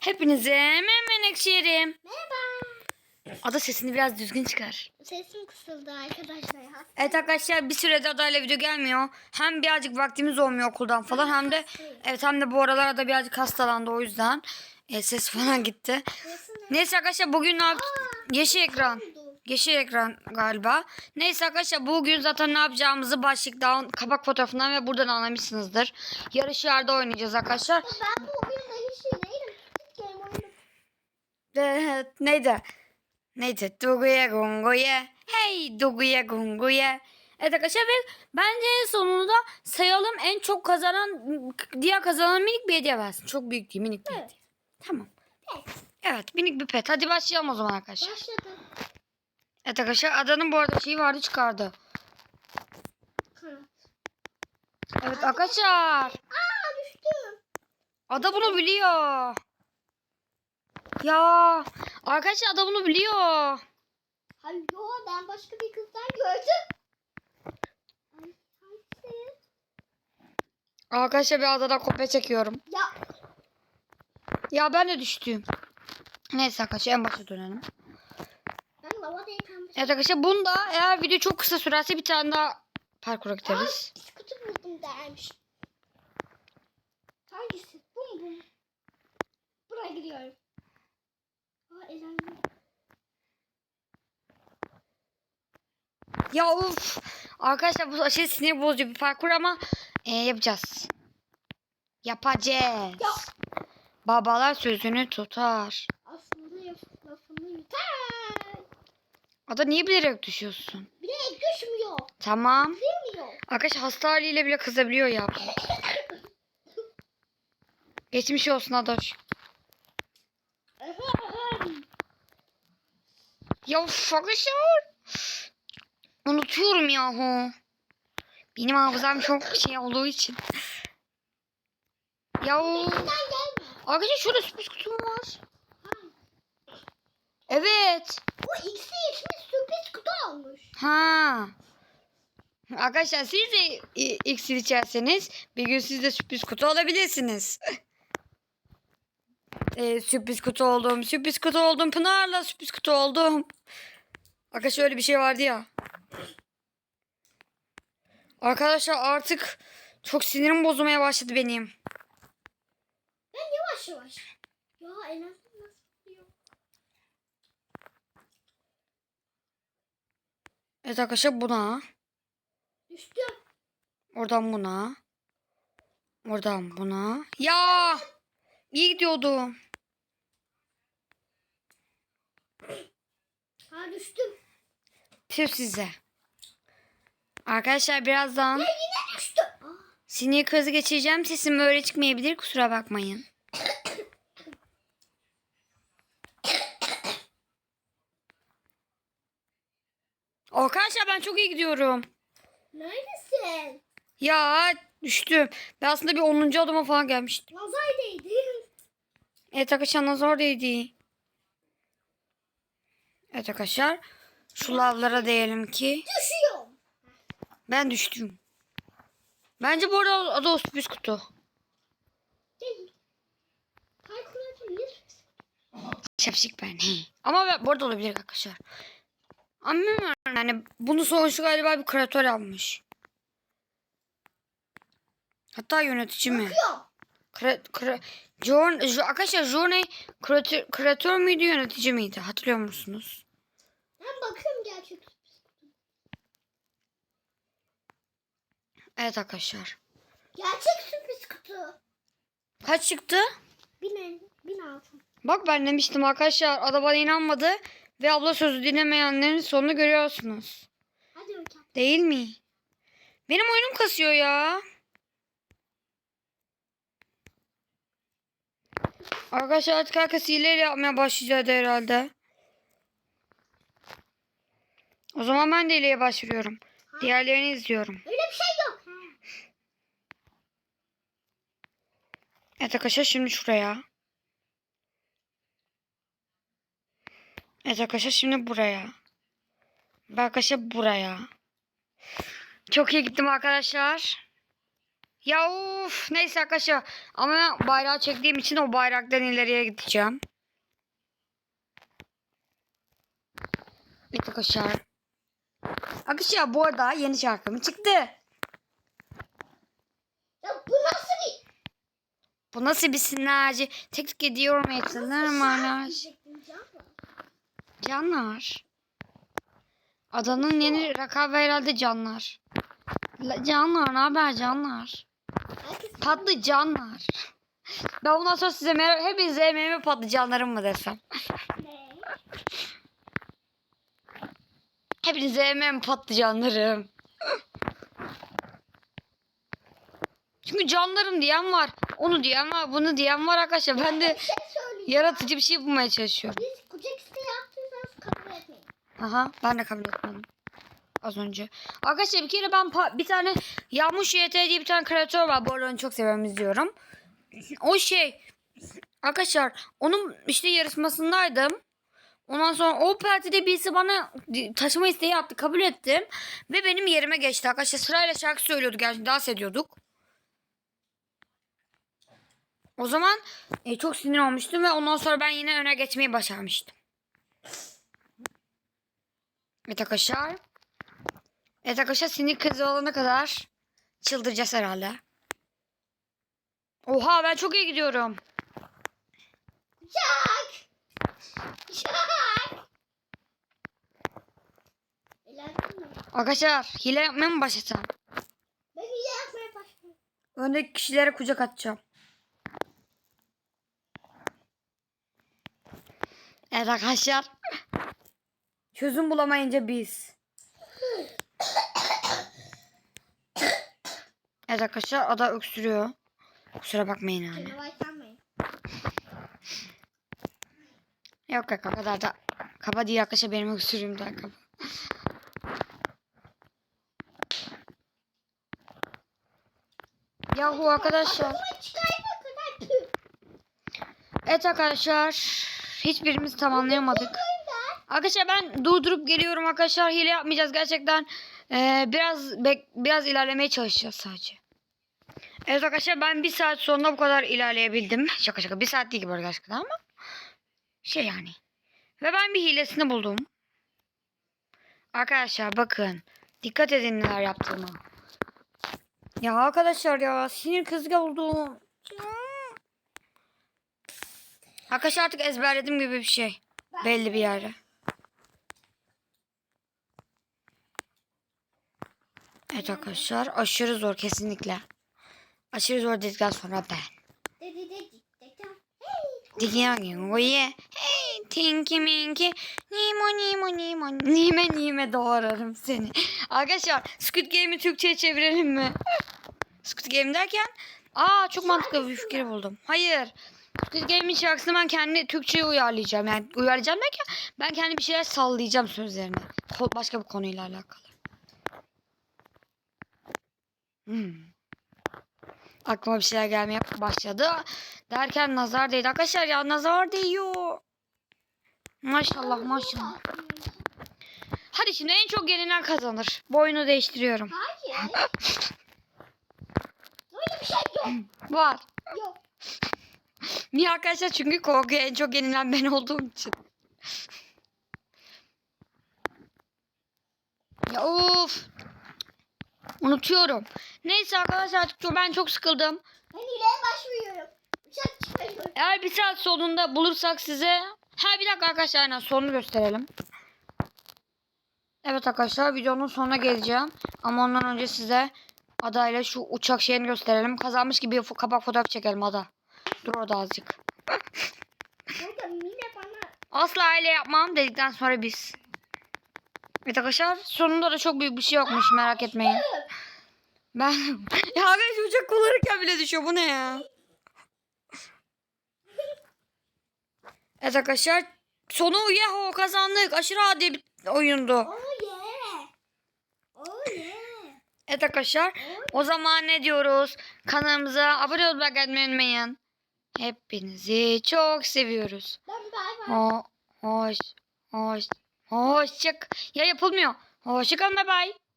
Hepinize memnun ekşiyerim. Merhaba. Ada sesini biraz düzgün çıkar. Sesim kısıldı arkadaşlar. ya. Evet arkadaşlar bir süredir adayla video gelmiyor. Hem birazcık vaktimiz olmuyor okuldan falan hem de evet hem de bu aralar ada birazcık hastalandı o yüzden e, ses falan gitti. Burası ne? Neyse arkadaşlar bugün ne Yeşil ekran. oldu? Yeşil ekran galiba. Neyse arkadaşlar bugün zaten ne yapacağımızı başlıktan, kapak fotoğrafından ve buradan anlamışsınızdır. Yarış yerde oynayacağız arkadaşlar. Ben bu oyunda hiç şey neydim? Game oyunu. Evet, neydi? Neydi? Duguye gunguye. Hey duguye gunguye. Evet arkadaşlar ve bence en sonunda sayalım en çok kazanan diğer kazanan minik bir hediye versin. Çok büyük değil minik bir Evet. hediye. Tamam. Evet. Evet minik bir pet. Hadi başlayalım o zaman arkadaşlar. Başladım. Evet arkadaşlar adanın bu arada şeyi vardı çıkardı. Kanat. Evet arkadaşlar. Aa düştüm. Ada bunu biliyor. Ya arkadaşlar ada bunu biliyor. Hayır yo ben başka bir kızdan gördüm. Ay hangisi? Arkadaşlar bir adadan kopya çekiyorum. Ya Ya ben de düştüm. Neyse arkadaşlar en başa dönelim. ben lavada yıkanmışım. Evet arkadaşlar bunda eğer video çok kısa sürerse bir tane daha parkura gideriz. Bisikleti buldum dermiş. Hangisi? Bu mu bu? Buraya gidiyorum. Aa elendim. Ya of. Arkadaşlar bu aşırı sinir bozucu bir parkur ama e, yapacağız. Yapacağız. Ya Babalar sözünü tutar. aslında lafını yutar. Ada niye bilerek düşüyorsun? De düşmüyor. Tamam. Bilmiyor. Arkadaş hasta haliyle bile kızabiliyor ya. Geçmiş olsun Adaş. Ya of arkadaşlar. Unutuyorum yahu. Benim hafızam çok şey olduğu için. Ya of. Sen gelme. arkadaşlar şurada sürpriz kutum var. Evet. Bu ikisi içmiş sürpriz kutu almış. Ha. Arkadaşlar siz de iksir içerseniz bir gün siz de sürpriz kutu alabilirsiniz. Ee, sürpriz kutu oldum. Sürpriz kutu oldum. Pınar'la sürpriz kutu oldum. Arkadaşlar öyle bir şey vardı ya. Arkadaşlar artık çok sinirim bozulmaya başladı benim. Ben yavaş yavaş. Ya elendim nasıl diyor. Evet arkadaşlar buna. Düştüm. Oradan buna. Oradan buna. Ya! İyi gidiyordu. Ha düştüm. Tüh size. Arkadaşlar birazdan Ya yine düştüm. Sinir krizi geçireceğim. Sesim öyle çıkmayabilir. Kusura bakmayın. Arkadaşlar ben çok iyi gidiyorum. neredesin? Ya düştüm. Ben aslında bir 10. adıma falan gelmiştim. Nazar değdi. Evet arkadaşlar nazar değdi. Evet arkadaşlar. Şu lavlara diyelim ki. Düşüyorum. Ben düştüm. Bence bu arada adı o sürpriz kutu. Değil. Şapşik ben. Ama ben, bu arada olabilir arkadaşlar. Ama bilmiyorum yani bunu sonuçta galiba bir kreatör almış. Hatta yönetici mi? Bakıyorum. Kre, kre, Jorn, jo, arkadaşlar Journey kreatör, kreatör müydü yönetici miydi? Hatırlıyor musunuz? Ben bakıyorum gerçek. Evet arkadaşlar. Gerçek sürpriz kutu. Kaç çıktı? Bin, bin altın. Bak ben demiştim arkadaşlar. Ada bana inanmadı. Ve abla sözü dinlemeyenlerin sonunu görüyorsunuz. Hadi bakalım. Değil mi? Benim oyunum kasıyor ya. Arkadaşlar artık herkes hileyle yapmaya başlayacak herhalde. O zaman ben de hileye başvuruyorum. Diğerlerini izliyorum. Öyle bir şey yok. Ha. Evet arkadaşlar şimdi şuraya. Evet arkadaşlar şimdi buraya. Ve arkadaşlar buraya. Çok iyi gittim arkadaşlar. Ya of neyse arkadaşlar ama bayrağı çektiğim için o bayraktan ileriye gideceğim. Evet arkadaşlar. Arkadaşlar bu arada yeni şarkım çıktı. Ya bu nasıl bir... Bu nasıl bir sinerji? Teknik ediyorum. Diyecektim canım. Canlar. Adanın yeni rakamı herhalde canlar. La- Canlar ne haber canlar? Herkes Tatlı canlar. Ben bundan sonra size mer- hepinize meyve patlıcanlarım mı desem? Hepinize meyve patlıcanlarım. Çünkü canlarım diyen var. Onu diyen var. Bunu diyen var arkadaşlar. Ben de şey yaratıcı bir şey bulmaya çalışıyorum. Biz kucak isteği yaptıysanız kabul etmeyin. Aha ben de kabul etmedim. Az önce. Arkadaşlar bir kere ben bir tane Yağmur YT diye bir tane kreatör var. Bu arada onu çok seviyorum izliyorum. O şey arkadaşlar onun işte yarışmasındaydım. Ondan sonra o partide birisi bana taşıma isteği yaptı. Kabul ettim. Ve benim yerime geçti arkadaşlar. Sırayla şarkı söylüyorduk. Yani dans ediyorduk. O zaman e, çok sinir olmuştum ve ondan sonra ben yine öne geçmeyi başarmıştım. Evet arkadaşlar. Evet arkadaşlar sinir krizi olana kadar çıldıracağız herhalde. Oha ben çok iyi gidiyorum. Eğlendin mi? Arkadaşlar hile yapmaya mı başlasam? Ben hile yapmaya başladım. Öndeki kişilere kucak atacağım. Evet arkadaşlar. Çözüm bulamayınca biz. Evet arkadaşlar ada öksürüyor. Kusura bakmayın yani. Canavar sanmayın. Yok o kadar da kaba değil arkadaşlar benim öksürüğüm daha kaba. Yahu arkadaşlar. Evet arkadaşlar. Hiçbirimiz tamamlayamadık. Arkadaşlar ben durdurup geliyorum arkadaşlar. Hile yapmayacağız gerçekten. Ee, biraz bek- biraz ilerlemeye çalışacağız sadece. Evet arkadaşlar ben bir saat sonra bu kadar ilerleyebildim. Şaka şaka bir saat değil arada gerçekten ama. Şey yani. Ve ben bir hilesini buldum. Arkadaşlar bakın. Dikkat edin neler yaptığıma. Ya arkadaşlar ya sinir kızgın oldum. Arkadaşlar artık ezberledim gibi bir şey. Belli bir yerde. Evet arkadaşlar aşırı zor kesinlikle. Aşırı zor dedikten sonra ben. Digiyan oye. Hey tinky minky. Nimo nimo nimo. Nime nime doğrarım seni. Arkadaşlar Squid Game'i Türkçe'ye çevirelim mi? Squid Game derken aa çok mantıklı bir fikir buldum. Hayır. Squid Game'in şarkısını ben kendi Türkçe'ye uyarlayacağım. Yani uyarlayacağım derken ben kendi bir şeyler sallayacağım sözlerini. Ko- Başka bir konuyla alakalı. Hmm. Aklıma bir şeyler gelmeye başladı. Derken nazar değdi. Arkadaşlar ya nazar değiyor. Maşallah maşallah. Hadi şimdi en çok yenilen kazanır. Bu oyunu değiştiriyorum. Hayır. Böyle bir şey yok. Var. Yok. Niye arkadaşlar? Çünkü korkuya en çok yenilen ben olduğum için. Ya of. Unutuyorum. Neyse arkadaşlar artık ben çok sıkıldım. Ben hileye başvuruyorum. Uçak çıkarıyorum. Eğer bir saat sonunda bulursak size... Ha bir dakika arkadaşlar aynen sonunu gösterelim. Evet arkadaşlar videonun sonuna geleceğim. Ama ondan önce size adayla şu uçak şeyini gösterelim. Kazanmış gibi kapak fotoğraf çekelim ada. Dur orada azıcık. Asla aile yapmam dedikten sonra biz. Evet arkadaşlar sonunda da çok büyük bir şey yokmuş merak etmeyin. Ben ya arkadaş uçak kullanırken bile düşüyor bu ne ya? Evet arkadaşlar sonu yahu kazandık. Aşırı adi bir oyundu. Oh yeah. Oh yeah. Evet arkadaşlar o zaman ne diyoruz? Kanalımıza abone olmayı unutmayın. Hepinizi çok seviyoruz. Ho hoş hoş hoşçak ya yapılmıyor. Hoşçakalın bye bye.